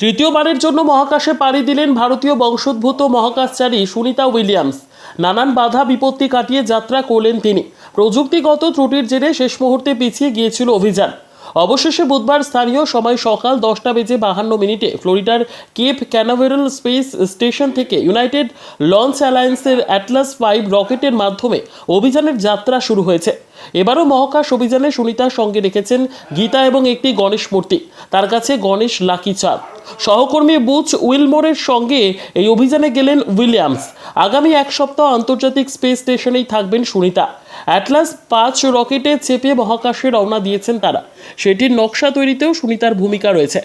তৃতীয়বারের জন্য মহাকাশে পাড়ি দিলেন ভারতীয় বংশোদ্ভূত মহাকাশচারী সুনিতা উইলিয়ামস। নানান বাধা বিপত্তি কাটিয়ে যাত্রা করলেন তিনি। প্রযুক্তিগত ত্রুটির জেরে শেষ মুহূর্তে পিছিয়ে গিয়েছিল অভিযান। অবশেষে বুধবার স্থানীয় সময় সকাল দশটা বেজে বাহান্ন মিনিটে ফ্লোরিডার কেপ ক্যানাভেরাল স্পেস স্টেশন থেকে ইউনাইটেড লঞ্চ অ্যালায়েন্সের অ্যাটলাস ফাইভ রকেটের মাধ্যমে অভিযানের যাত্রা শুরু হয়েছে। এবারও মহাকাশ অভিযানে সুনিতার সঙ্গে রেখেছেন গীতা এবং একটি গণেশ মূর্তি। তার কাছে গণেশ লাকি চাঁদ। সহকর্মী বুচ উইলমোরের সঙ্গে এই অভিযানে গেলেন উইলিয়ামস। আগামী এক সপ্তাহ আন্তর্জাতিক স্পেস স্টেশনেই থাকবেন সুনিতা। অ্যাটলাস পাঁচ রকেটে চেপে মহাকাশে রওনা দিয়েছেন তারা। সেটির নকশা তৈরিতেও সুনিতার ভূমিকা রয়েছে।